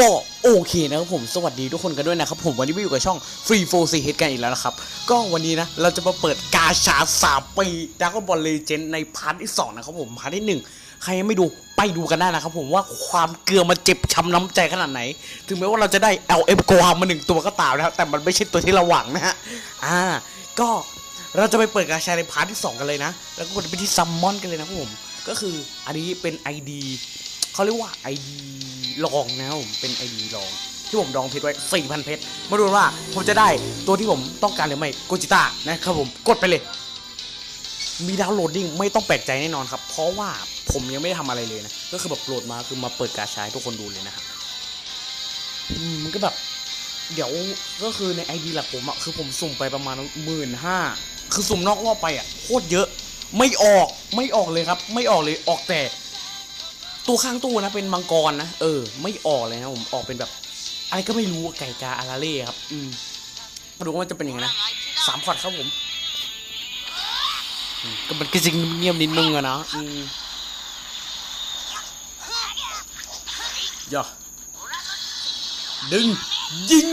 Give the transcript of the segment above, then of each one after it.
ก็โอเคนะครับผมสวัสดีทุกคนกันด้วยนะครับผมวันนี้มาอยู่กับช่อง Free 4 C H กันอีกแล้วนะครับ ก็วันนี้นะ เราจะมาเปิดกาชา3ปีดักบอลเลเจนในพาร์ทที่2นะครับผมพาร์ทที่1ใครยังไม่ดูไปดูกันได้นะครับผมว่าความเกลือมันเจ็บช้ำน้ำใจขนาดไหน ถึงแม้ว่าเราจะได้ LF โกฮามาหนึ่งตัวก็ตามนะครับแต่มันไม่ใช่ตัวที่เราหวังนะฮะอ่า ก็เราจะไปเปิดกาชาในพาร์ทที่2กันเลยนะ แล้วก็กดไปที่ซัมมอนกันเลยนะครับผมก็คืออันนี้เป็น ID เขาเรียกว่า ID ลองนะครับผมเป็น ID ลอง ที่ผมดองเพชรไว้ 4,000 เพชร มาดูว่าผมจะได้ตัวที่ผมต้องการหรือไม่โกจิต้านะครับผมกดไปเลย มีดาวน์โหลดดิ้งไม่ต้องแปลกใจแน่นอนครับ เพราะว่าผมยังไม่ได้ทำอะไรเลยนะ ก็คือแบบโหลดมาคือมาเปิดกาชาให้ทุกคนดูเลยนะครับมันก็แบบ เดี๋ยวก็คือใน ID หลักผมอะคือผมสุ่มไปประมาณหมื่นห้าคือสุ่มนอกรอบไปอะโคตรเยอะ ไม่ออกไม่ออกเลยครับ ไม่ออกเลยออกแต่ ตัวข้างตู้นะเป็นมังกรนะเออ ไม่ออกเลยนะผมออกเป็นแบบ อะไรก็ไม่รู้ไก่กาอาราเล่ครับ อืมมาดูว่ามันจะเป็นยังไงนะสามพอร์ตครับผมก็มันก็จริงเงียบนิดนึงอะนะอืมย่าดึง ยิง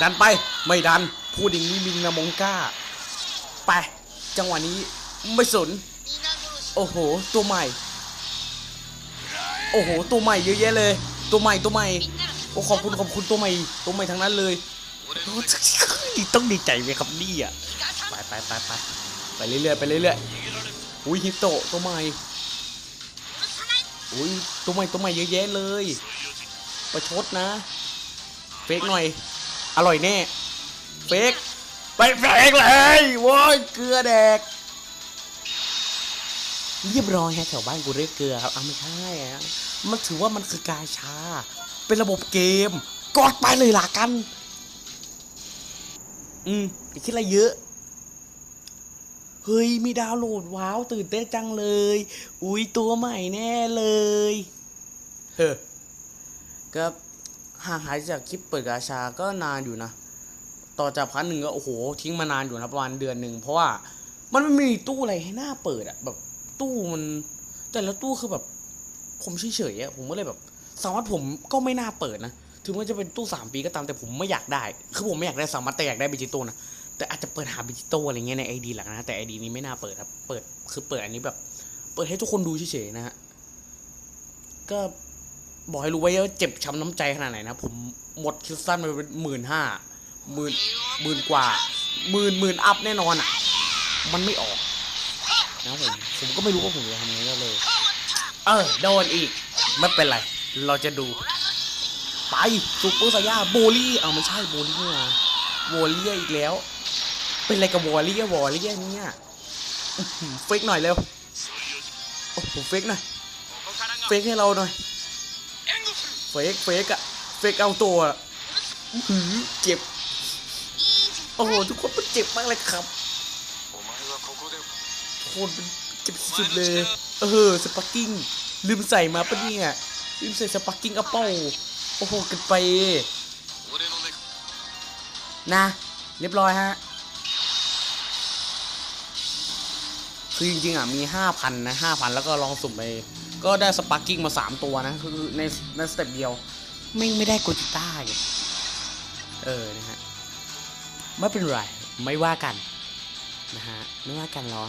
ดันไปไม่ดัน พูดอย่างนี้มิงนะมงก้า ไป จังหวะนี้ไม่สน โอ้โห ตัวใหม่ โอ้โห ตัวใหม่เยอะแยะเลย ตัวใหม่ตัวใหม่ โอ้ขอบคุณขอบคุณตัวใหม่ ตัวใหม่ทั้งนั้นเลยต้องดีใจไหมครับนี่อะไปไปไปไปไปเรื่อยๆไปเรื่อยๆอุ้ยฮิโตะตัวใหม่อุ้ยตัวใหม่ตัวใหม่เยอะแยะเลย ประชดนะเฟกหน่อย อร่อยแน่ เฟกไปเฟกเลยโว้ยเกลือแดก เรียบร้อยฮะแถวบ้านกูเรียกเกลือครับอ้าไม่ใช่อะมันถือว่ามันคือกาชา เป็นระบบเกม กอดไปเลยล่ะกัน อืมอย่าคิดอะไรเยอะ เฮ้ย มีดาวโหลดว้าว ตื่นเต้นจังเลย อุ้ยตัวใหม่แน่เลย เฮ้อก็ห่างหายจากคลิปเปิดกาชาก็นานอยู่นะ ต่อจากพันหนึ่งก็โอ้โห ทิ้งมานานอยู่นะประมาณเดือนหนึ่งเพราะว่ามันไม่มีตู้อะไรให้หน้าเปิดอะแบบ ตู้มัน แต่ละตู้คือแบบ ผมเฉยๆอะผมก็เลยแบบสามารถผมก็ไม่น่าเปิดนะถึงว่าจะเป็นตู้สามปีก็ตามแต่ผมไม่อยากได้ คือผมไม่อยากได้สามารถแต่อยากได้ดิจิตอลนะแต่อาจจะเปิดหาดิจิตอลอะไรเงี้ยในไอดีหลักนะแต่ไอดีนี้ไม่น่าเปิดครับ เปิดคือเปิดอันนี้แบบ เปิดให้ทุกคนดูเฉยๆนะฮะก็บอกให้รู้ไว้ว่าเจ็บช้ำน้ำใจขนาดไหนนะผมหมดคิดสั้นไปเป็นหมื่นห้าหมื่นหมื่นกว่าหมื่นหมื่นอัพแน่นอนอะ มันไม่ออก นะผมผมก็ไม่รู้ว่าผมจะทำยังไงก็เลย เออโดนอีก ไม่เป็นไร เราจะดู ไปซูเปอร์สายาโบลี่เอาไม่ใช่โบลี่นะโบลี่อีกแล้ว เป็นอะไรกับวอลลี่วอลลี่เนี่ยเฟกหน่อยเร็วโอ้โหเฟกหน่อยเฟกให้เราหน่อยเฟกเฟกอะเฟกเอาตัวหืมเจ็บ โอ้โหทุกคนมันเจ็บมากเลยครับ คตรเจ็บสุดเลย เออสปาร์กิ้ง ลืมใส่มาปะเนี่ย ลืมใส่สปาร์กิ้งอัปเปิลโอ้โหเกิดไป นะ เรียบร้อยฮะ คือจริงๆอะมี 5,000 นะ 5,000 แล้วก็ลองสุ่มไป ก็ได้สปาร์กิ้งมา 3 ตัวนะ คือในในสเต็ปเดียว ไม่ไม่ได้โกจิต้าเออ นะฮะ ไม่เป็นไร ไม่ว่ากัน นะฮะ ไม่ว่ากันหรอ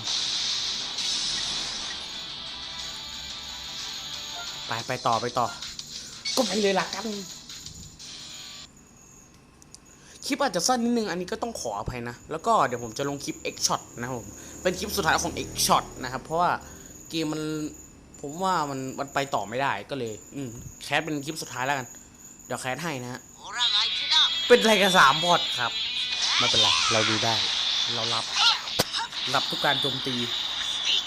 ไปไปต่อไปต่อ ก็ไปเลยละกัน คลิปอาจจะสั้นนิดนึง อันนี้ก็ต้องขออภัยนะ แล้วก็เดี๋ยวผมจะลงคลิป X Shot นะครับผม เป็นคลิปสุดท้ายของ X Shot นะครับ เพราะว่าเกมมันผมว่ามันมันไปต่อไม่ได้ก็เลย อืมแคสเป็นคลิปสุดท้ายแล้วกัน เดี๋ยวแคสให้นะฮะเป็นอะไรกันสามบอทครับไม่เป็นไรเราดูได้ เรารับ รับทุกการโจมตี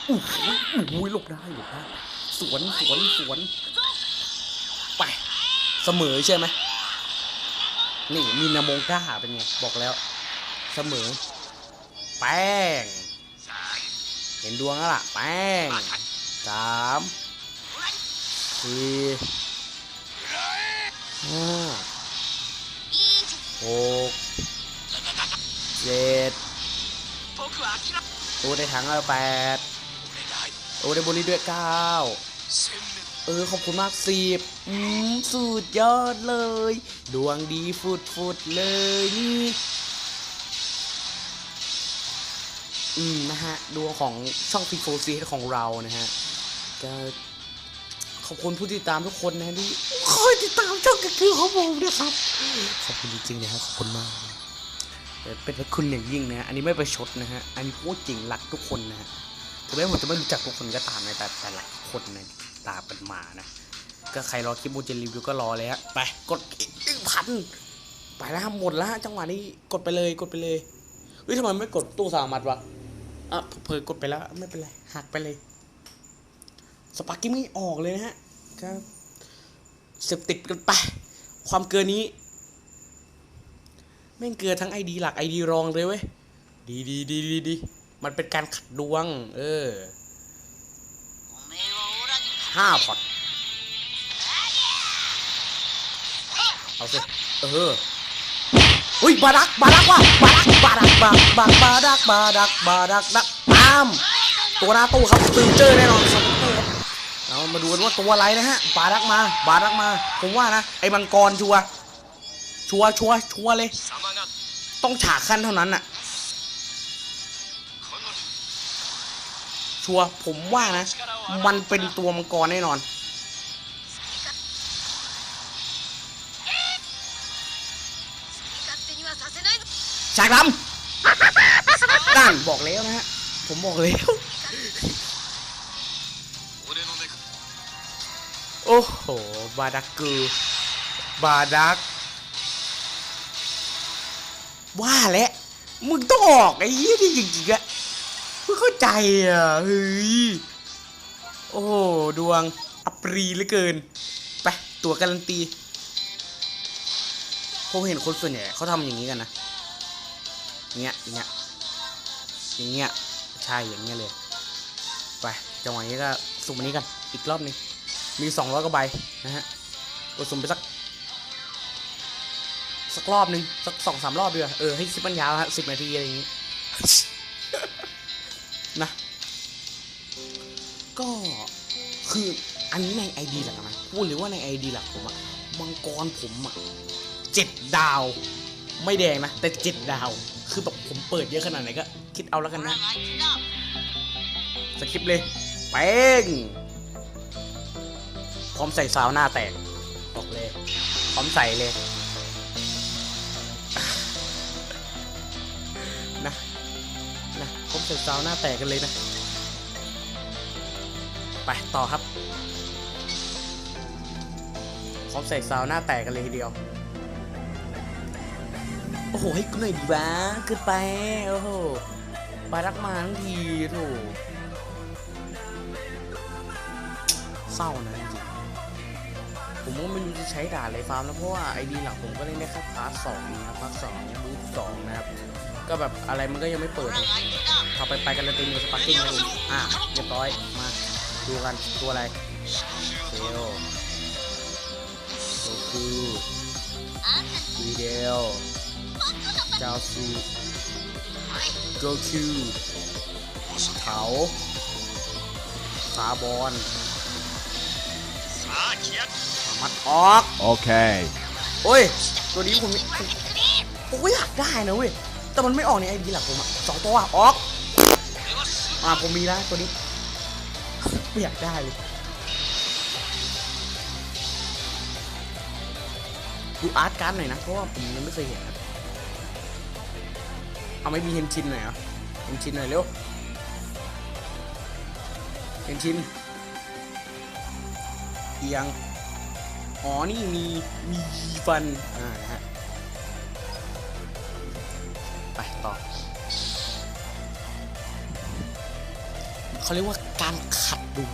อู้หูอู้หูหลบได้หลบได้ สวนสวนสวน ไป เสมอใช่ไหมนี่มีนาโมงก้าเป็นไง บอกแล้ว เสมอ แป้ง เห็นดวงแล้วล่ะ แป้งสามสี่ห้าหกเจ็ดโอ้ได้ถังแล้วแปดโอ้ได้บุรีด้วยเก้า殲滅โเออขอบคุณมากสิบอืมสุดยอดเลย ดวงดีฟุดฟุดๆเลยนี่อืมนะฮะดวงของช่องพีโฟซีของเรานะฮะก็ขอบคุณผู้ติดตามทุกคนนะที่คอยติดตามช่องกระคือของผมนะครับ ขอบคุณจริงๆนะครับขอบคุณมากนะเออเป็นพระคุณอย่างยิ่งนะฮะอันนี้ไม่ประชดนะฮะอันนี้พูดจริงรักทุกคนนะฮะถึงแม้ผมจะไม่รู้จักทุกคนก็ตามนะแต่แต่หลายคนนะ ตามกันมานะ ก็ใครรอคลิปโมเจนรีวิวก็รอเลยฮะไปกดอีกหนึ่งพันไปแล้วฮะหมดแล้วฮะจังหวะนี้กดไปเลยกดไปเลยเฮ้ยทำไมไม่กดตู้สามัดวะอะเผลอกดไปแล้วไม่เป็นไรหักไปเลยสปาร์กิ้งไม่ออกเลยนะฮะก็เสพติดกันไป ความเกินนี้แม่งเกินทั้งไอดีหลักไอดีรองเลยเว้ยดีดีดีดีดีมันเป็นการขัดดวง เออ ห้าพอตเอาสิเอออุ้ยบารักบารักว่ะบารักบารักบาบาบารักบารักบารักดักตามตัวหน้าตู้ครับตื่นเจอแน่นอนครับเรามาดูกันว่าตัวอะไรนะฮะบารักมาบารักมาผมว่านะไอ้มังกรชัวชัวชัวชัวเลย ต้องฉากขั้นเท่านั้นน่ะัวผมว่านะ มันเป็นตัวมังกรแน่นอน ฉากดำนั่นบอกแล้วนะฮะ ผมบอกแล้ว โอ้โห บาดักกือบาดัก ว่าแล้วมึงต้องออกไอ้ยี่ที่จริงๆอะ มึงเข้าใจอะเฮ้ยโอ้ดวงอัปรีเหลือเกิน ไป ตัวการันตีผมเห็นคนส่วนใหญ่เขาทำอย่างนี้กันนะเงี้ยเงี้ยอย่างเงี้ยใช่อย่างเงี้ยเลย ไปจังหวะนี้ก็สุ่มอันนี้กัน อีกรอบหนึงมีสองร้อยกว่าใบนะฮะกดสุ่มไปสัก สักรอบหนึ่งสักสองสามรอบดีกว่าเออให้คลิปมันยาวฮะสิบนาทีอะไรอย่างงี้ นะ ก็คืออันนี้ในไอดีหลักนะพูดเลยว่าในไอดีหลักผมอะมังกรผมอะเจ็ดดาว ไม่แดงนะ แต่เจ็ดดาว คือแบบผมเปิดเยอะขนาดไหนก็ คิดเอาแล้วกันนะ สคริปต์เลยเป้งพร้อมใส่ซาวหน้าแตกบอกเลย พร้อมใส่เลย นะพร้อมใส่ซาวหน้าแตกกันเลยนะ ไปต่อครับพร้อมใส่ซาวหน้าแตกกันเลยทีเดียว โอ้โหให้กูหน่อยดีวะเกินไป โอ้โหบารักมาทั้งทีโถเศร้านะจริงผมก็ไม่รู้จะใช้ด่าอะไรฟาร์มแล้วเพราะว่าไอดีหลักผมก็เล่นได้แค่พาร์ทสองนะครับพาร์ทสองบูทสองนะครับ ก็แบบอะไรมันก็ยังไม่เปิดเอาไปไปกันเลยตีมือสปาร์กิ้งครับผมอะเรียบร้อยมาดูกันตัวอะไรเซลโซคูวีเดลจาวซูโกคูเขาคาบอนมัดออก โอเค โอ้ย ตัวนี้ผมผมอยากได้นะเว้ย แต่มันไม่ออกในไอดีหลักผมอะสองตัวอออกอ่าผมมีแล้วตัวนี้ไม่อยากได้เลยดูอาร์ตการ์ดหน่อยนะเพราะว่าผมยังไม่เคยเห็นครับเอาไม่มีเฮนชินหน่อยเหรอเฮนชินหน่อยเร็วเฮนชินเอียงอ๋อนี่มีมีฟันอ่านะฮะ ต่อเขาเรียกว่าการขัดดู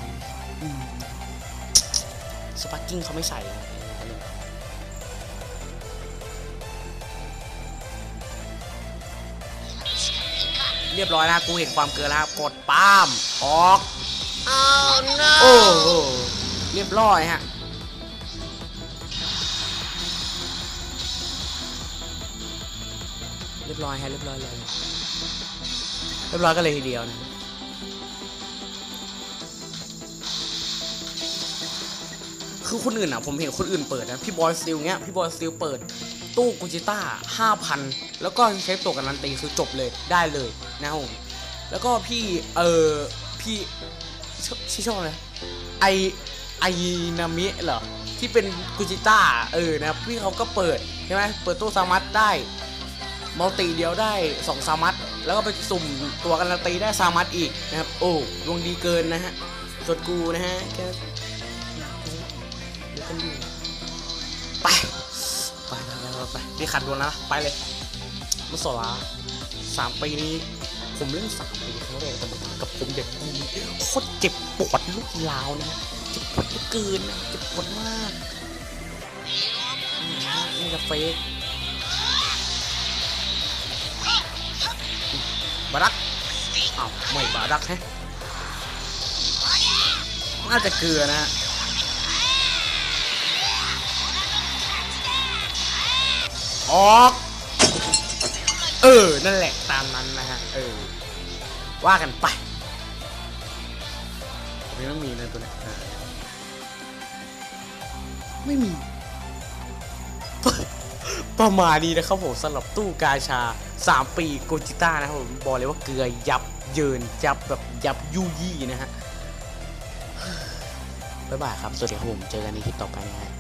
อืมสปาร์กิ้งเขาไม่ใส่นะเขาเรียกเรียบร้อยนะกูเห็นความเกินแล้วกดป้าม ออก โอ้โหเรียบร้อยฮะ เรียบร้อยฮะเรียบร้อยเลยเรียบร้อยกันเลยทีเดียวนะคือคนอื่นอะผมเห็นคนอื่นเปิดนะพี่บอยสติลเงี้ยพี่บอยสติลเปิดตู้กูจิต้าห้าพันแล้วก็ใช้ตัวการันตีคือจบเลยได้เลยนะครับผมแล้วก็พี่เออพี่ชชื่อช่องอะไรไอไอนามิเหรอที่เป็นกูจิต้าเออนะพี่เขาก็เปิดใช่ไหมเปิดตู้ซามัตได้ มัลติเดียวได้สองซามัตแล้วก็ไปสุ่มตัวการันตีได้ซามัตอีกนะครับ โอ้ดวงดีเกินนะฮะส่วนกูนะฮะแค่ไปไปไป ไปไปไปนี่ขัดดวงแล้วนะไปเลยมุสลาสามปีนี้ ผมเล่นสามปีครั้งแรกแต่มันกับผมเด็กกูโคตรเจ็บปวดลูกลาวนะเจ็บปวดเกินนะเจ็บปวดมากนี่นะนี่จะเฟก บารักอ้าวไม่บารักแฮะน่าจะเกลือนะออก เออ นั่นแหละตามนั้นนะฮะ เออ ว่ากันไปผมยังไม่มีนะตัวเนี้ยไม่มี ประมาณนี้นะครับผมสำหรับตู้กาชา 3 ปีโกจิต้านะครับผมบอกเลยว่าเกลือยับเยินยับแบบยับยุยี่นะฮะบ๊ายบายครับ สวัสดีครับผม เจอกันในคลิปต่อไปนะฮะ